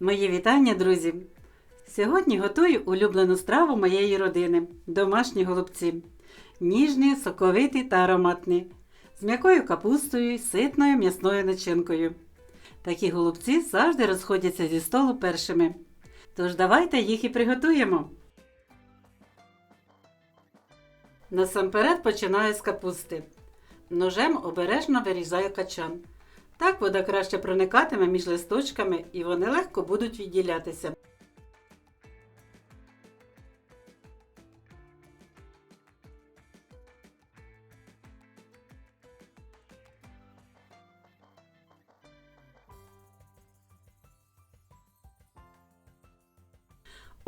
Мої вітання, друзі! Сьогодні готую улюблену страву моєї родини домашні голубці. Ніжні, соковиті та ароматні, з м'якою капустою і ситною м'ясною начинкою. Такі голубці завжди розходяться зі столу першими. Тож давайте їх і приготуємо. Насамперед починаю з капусти. Ножем обережно вирізаю качан. Так вода краще проникатиме між листочками і вони легко будуть відділятися.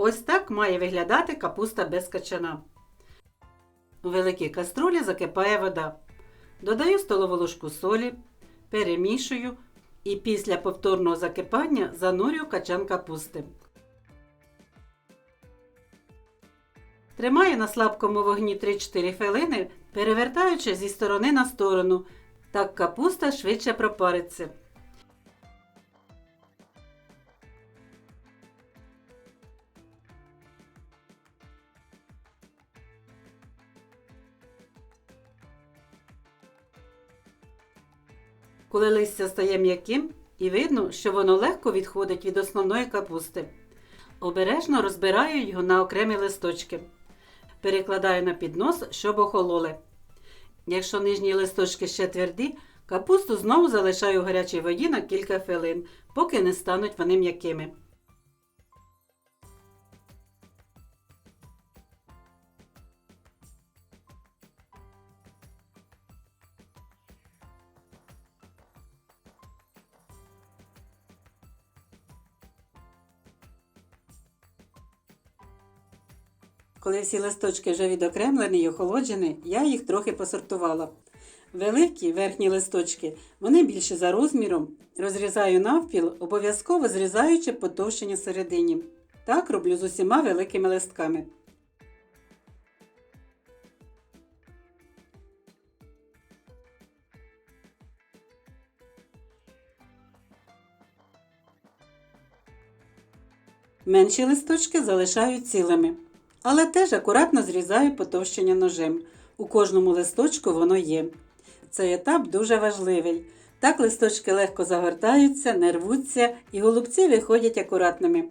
Ось так має виглядати капуста без качана. У великій каструлі закипає вода. Додаю столову ложку солі, перемішую і після повторного закипання занурю качан капусти. Тримаю на слабкому вогні 3-4 хвилини, перевертаючи зі сторони на сторону. Так капуста швидше пропариться. Коли листя стає м'яким, і видно, що воно легко відходить від основної капусти. Обережно розбираю його на окремі листочки. Перекладаю на піднос, щоб охололи. Якщо нижні листочки ще тверді, капусту знову залишаю в гарячій воді на кілька хвилин, поки не стануть вони м'якими. Коли всі листочки вже відокремлені й охолоджені, я їх трохи посортувала. Великі верхні листочки, вони більше за розміром, розрізаю навпіл, обов'язково зрізаючи потовщення середині. Так роблю з усіма великими листками. Менші листочки залишаю цілими, але теж акуратно зрізаю потовщення ножем. У кожному листочку воно є. Цей етап дуже важливий. Так листочки легко загортаються, не рвуться і голубці виходять акуратними.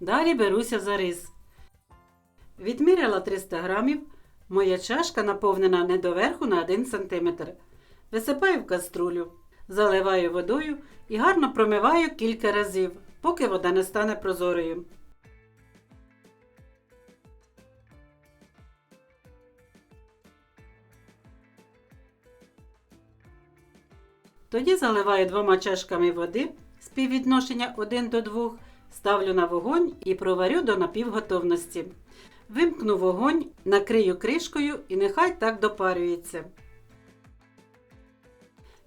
Далі беруся за рис. Відміряла 300 грамів. Моя чашка наповнена не доверху на 1 см. Висипаю в каструлю, заливаю водою і гарно промиваю кілька разів, поки вода не стане прозорою. Тоді заливаю двома чашками води співвідношення 1 до 2, ставлю на вогонь і проварю до напівготовності. Вимкну вогонь, накрию кришкою і нехай так допарюється.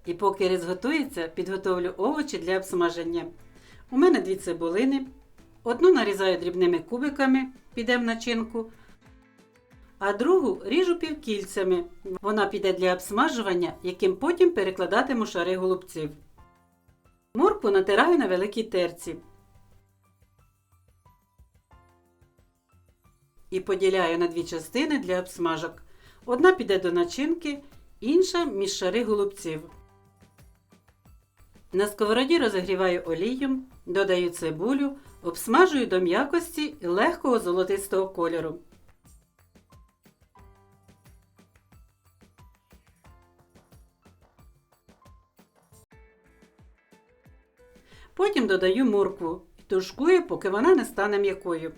І поки рис готується, підготовлю овочі для обсмаження. У мене дві цибулини. Одну нарізаю дрібними кубиками, піде в начинку, а другу ріжу півкільцями. Вона піде для обсмажування, яким потім перекладатиму шари голубців. Моркву натираю на великій терці. І поділяю на дві частини для обсмажок. Одна піде до начинки, інша між шари голубців. На сковороді розігріваю олію, додаю цибулю, обсмажую до м'якості і легкого золотистого кольору. Потім додаю моркву і тушкую, поки вона не стане м'якою.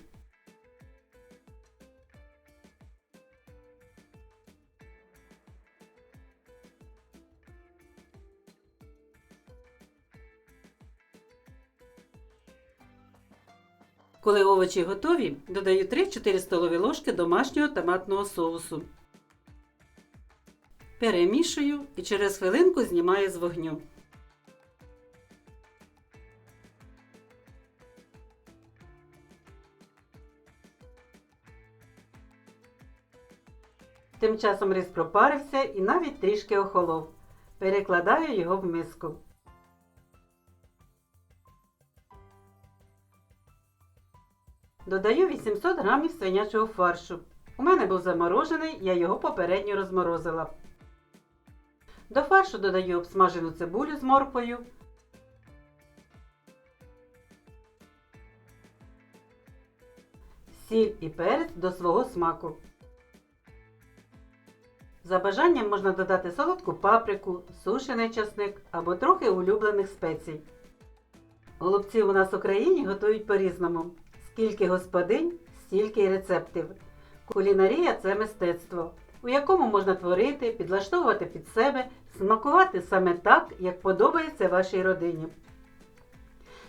Коли овочі готові, додаю 3-4 столові ложки домашнього томатного соусу. Перемішую і через хвилинку знімаю з вогню. Тим часом рис пропарився і навіть трішки охолов. Перекладаю його в миску. Додаю 800 грамів свинячого фаршу. У мене був заморожений, я його попередньо розморозила. До фаршу додаю обсмажену цибулю з морквою. Сіль і перець до свого смаку. За бажанням можна додати солодку паприку, сушений часник або трохи улюблених спецій. Голубці у нас в Україні готують по-різному. Скільки господинь, стільки й рецептів. Кулінарія це мистецтво, у якому можна творити, підлаштовувати під себе, смакувати саме так, як подобається вашій родині.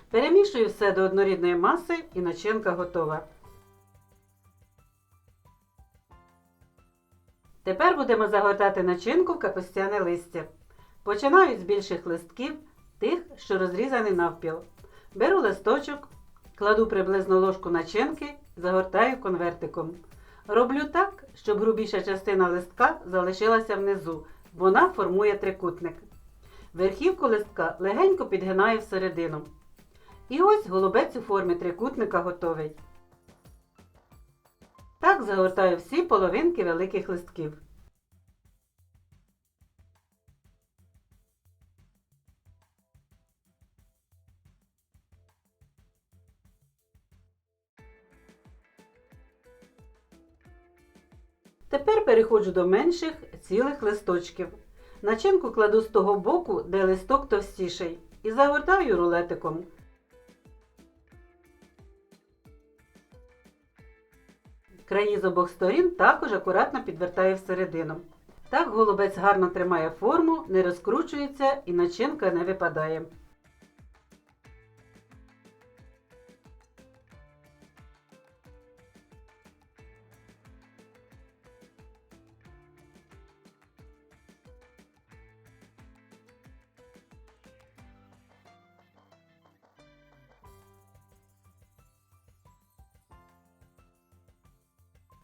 Перемішую все до однорідної маси і начинка готова. Тепер будемо загортати начинку в капустяне листя. Починаю з більших листків, тих, що розрізані навпіл. Беру листочок, кладу приблизно ложку начинки, загортаю конвертиком. Роблю так, щоб грубіша частина листка залишилася внизу. Вона формує трикутник. Верхівку листка легенько підгинаю всередину. І ось голубець у формі трикутника готовий. Так загортаю всі половинки великих листків. Тепер переходжу до менших цілих листочків. Начинку кладу з того боку, де листок товстіший, і загортаю рулетиком. Краї з обох сторін також акуратно підвертаю всередину. Так голубець гарно тримає форму, не розкручується і начинка не випадає.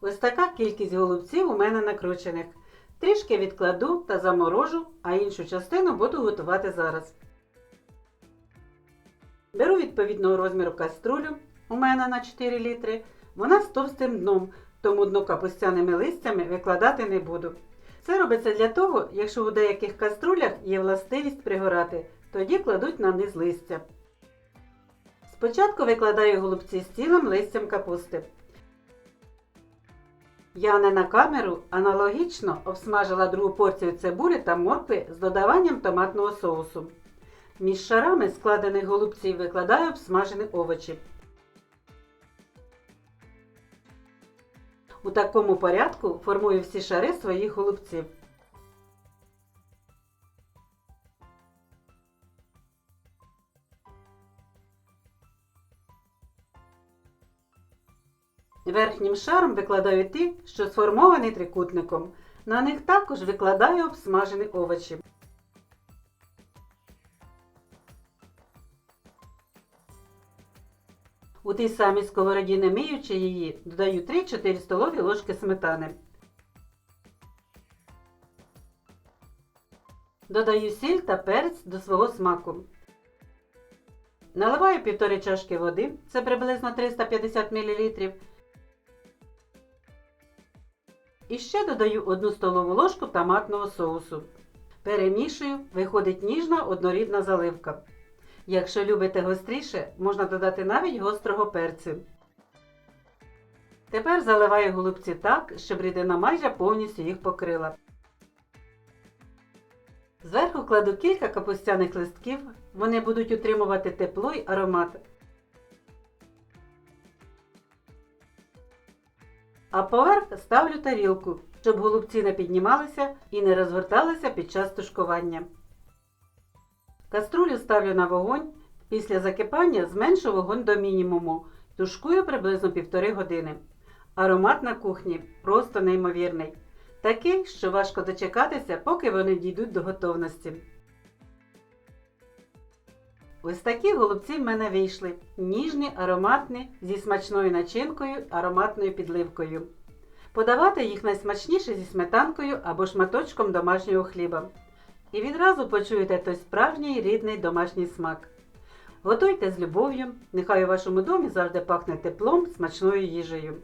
Ось така кількість голубців у мене накручених. Трішки відкладу та заморожу, а іншу частину буду готувати зараз. Беру відповідного розміру каструлю, у мене на 4 літри. Вона з товстим дном, тому дно капустяними листями викладати не буду. Це робиться для того, якщо у деяких каструлях є властивість пригорати, тоді кладуть на низ листя. Спочатку викладаю голубці з цілим листям капусти. Я не на камеру аналогічно обсмажила другу порцію цибулі та моркви з додаванням томатного соусу. Між шарами складених голубців викладаю обсмажені овочі. У такому порядку формую всі шари своїх голубців. Верхнім шаром викладаю ті, що сформовані трикутником. На них також викладаю обсмажені овочі. У тій самій сковороді, не миючи її, додаю 3-4 столові ложки сметани. Додаю сіль та перець до свого смаку. Наливаю півтори чашки води, це приблизно 350 мл. І ще додаю 1 столову ложку томатного соусу. Перемішую, виходить ніжна однорідна заливка. Якщо любите гостріше, можна додати навіть гострого перцю. Тепер заливаю голубці так, щоб рідина майже повністю їх покрила. Зверху кладу кілька капустяних листків, вони будуть утримувати тепло й аромат. А поверх ставлю тарілку, щоб голубці не піднімалися і не розгорталися під час тушкування. Каструлю ставлю на вогонь. Після закипання зменшу вогонь до мінімуму. Тушкую приблизно півтори години. Аромат на кухні просто неймовірний. Такий, що важко дочекатися, поки вони дійдуть до готовності. Ось такі голубці в мене вийшли. Ніжні, ароматні, зі смачною начинкою, ароматною підливкою. Подавати їх найсмачніше зі сметанкою або шматочком домашнього хліба. і відразу почуєте той справжній рідний домашній смак. Готуйте з любов'ю, нехай у вашому домі завжди пахне теплом, смачною їжею.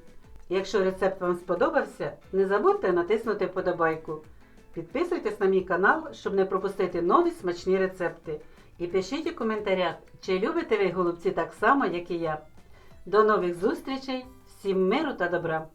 Якщо рецепт вам сподобався, не забудьте натиснути вподобайку. Підписуйтесь на мій канал, щоб не пропустити нові смачні рецепти. І пишіть у коментарях, чи любите ви голубці так само, як і я. До нових зустрічей! Всім миру та добра!